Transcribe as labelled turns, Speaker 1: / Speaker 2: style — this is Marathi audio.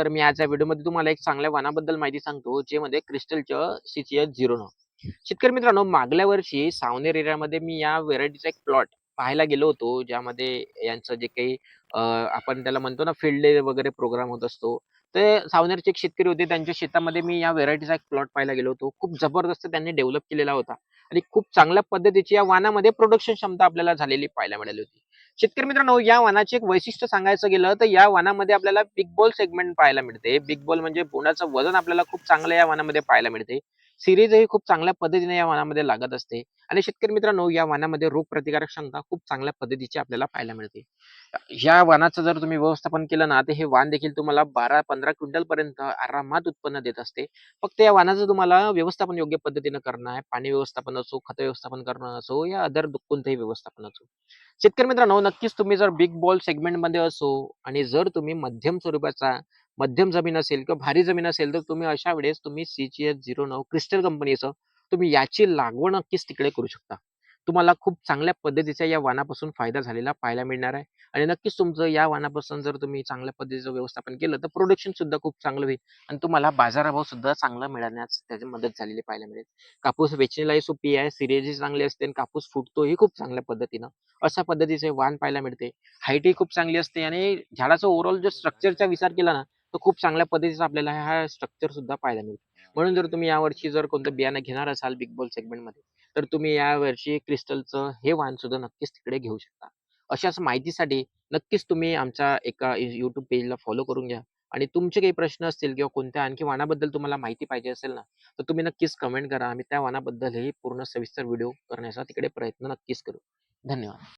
Speaker 1: तर मी आज या व्हिडिओमध्ये तुम्हाला एक चांगल्या वाणाबद्दल माहिती सांगतो जे म्हणजे मध्ये क्रिस्टलचं सीसीएच झिरो नऊ शेतकरी मित्रांनो मागल्या वर्षी सावनेर एरियामध्ये मी या व्हेरायटीचा एक प्लॉट पाहायला गेलो होतो ज्यामध्ये यांचं जे काही आपण त्याला म्हणतो ना फील्ड डे वगैरे प्रोग्राम होत असतो. ते सावनेरचे एक शेतकरी होते त्यांच्या शेतामध्ये मी या व्हेरायटीचा एक प्लॉट पाहायला गेलो होतो. खूप जबरदस्त त्यांनी डेव्हलप केलेला होता. आणि खूप चांगल्या पद्धतीची या वानामध्ये प्रोडक्शन क्षमता आपल्याला झालेली पाहायला मिळाली होती. शेतकरी मित्रांनो या वनाचे एक वैशिष्ट्य सांगायचं गेलं तर या वानामध्ये आपल्याला बिग बॉल सेगमेंट पाहायला मिळते. बिग बॉल म्हणजे बोनाचं वजन आपल्याला खूप चांगलं या वानामध्ये पाहायला मिळते. सिरीजही खूप चांगल्या पद्धतीने या वाणामध्ये लागत असते. आणि शेतकरी मित्रांनो या वाणामध्ये रोग प्रतिकारक क्षमता खूप चांगल्या पद्धतीची आपल्याला पाहायला मिळते. या वाणाचं जर तुम्ही व्यवस्थापन केलं ना तर हे वाण देखील तुम्हाला बारा पंधरा क्विंटल पर्यंत आरामात उत्पन्न देत असते. फक्त या वाणाचं तुम्हाला व्यवस्थापन योग्य पद्धतीनं करणं आहे. पाणी व्यवस्थापन असो खत व्यवस्थापन करणं असो या अदर कोणतंही व्यवस्थापन असो. शेतकरी मित्रांनो नक्कीच तुम्ही जर बिग बॉल सेगमेंटमध्ये असो आणि जर तुम्ही मध्यम स्वरूपाचा मध्यम जमीन असेल किंवा भारी जमीन असेल तर तुम्ही अशा वेळेस तुम्ही सीजीएच झिरो नऊ क्रिस्टल कंपनीचं तुम्ही याची लागवड नक्कीच तिकडे करू शकता. तुम्हाला खूप चांगल्या पद्धतीचा या वानापासून फायदा झालेला पाहायला मिळणार आहे. आणि नक्कीच तुमचं या वानापासून जर तुम्ही चांगल्या पद्धतीचं व्यवस्थापन केलं तर प्रोडक्शन सुद्धा खूप चांगलं होईल. आणि तुम्हाला बाजारभाव सुद्धा चांगला मिळण्यास त्याची मदत झालेली पाहायला मिळेल. कापूस वेचणीलाही सोपी आहे सिरेजी चांगली असते आणि कापूस फुटतोही खूप चांगल्या पद्धतीनं. अशा पद्धतीचे वाण पाहायला मिळते. हाईटही खूप चांगली असते आणि झाडाचा ओव्हरऑल जर स्ट्रक्चरचा विचार केला ना तर खूप चांगल्या पद्धतीचा आपल्याला हा स्ट्रक्चर सुद्धा पाहायला मिळतो. म्हणून जर तुम्ही यावर्षी जर कोणतं बियाणं घेणार असाल बिग बॉल सेगमेंटमध्ये तर तुम्ही यावर्षी क्रिस्टलचं हे वाहन सुद्धा नक्कीच तिकडे घेऊ शकता. अशाच माहितीसाठी नक्कीच तुम्ही आमच्या एका युट्यूब पेजला फॉलो करून घ्या. आणि तुमचे काही प्रश्न असतील किंवा कोणत्या आणखी वाणाबद्दल तुम्हाला माहिती पाहिजे असेल ना तर तुम्ही नक्कीच कमेंट करा. आम्ही त्या वाणाबद्दलही पूर्ण सविस्तर व्हिडिओ करण्याचा तिकडे प्रयत्न नक्कीच करू. धन्यवाद.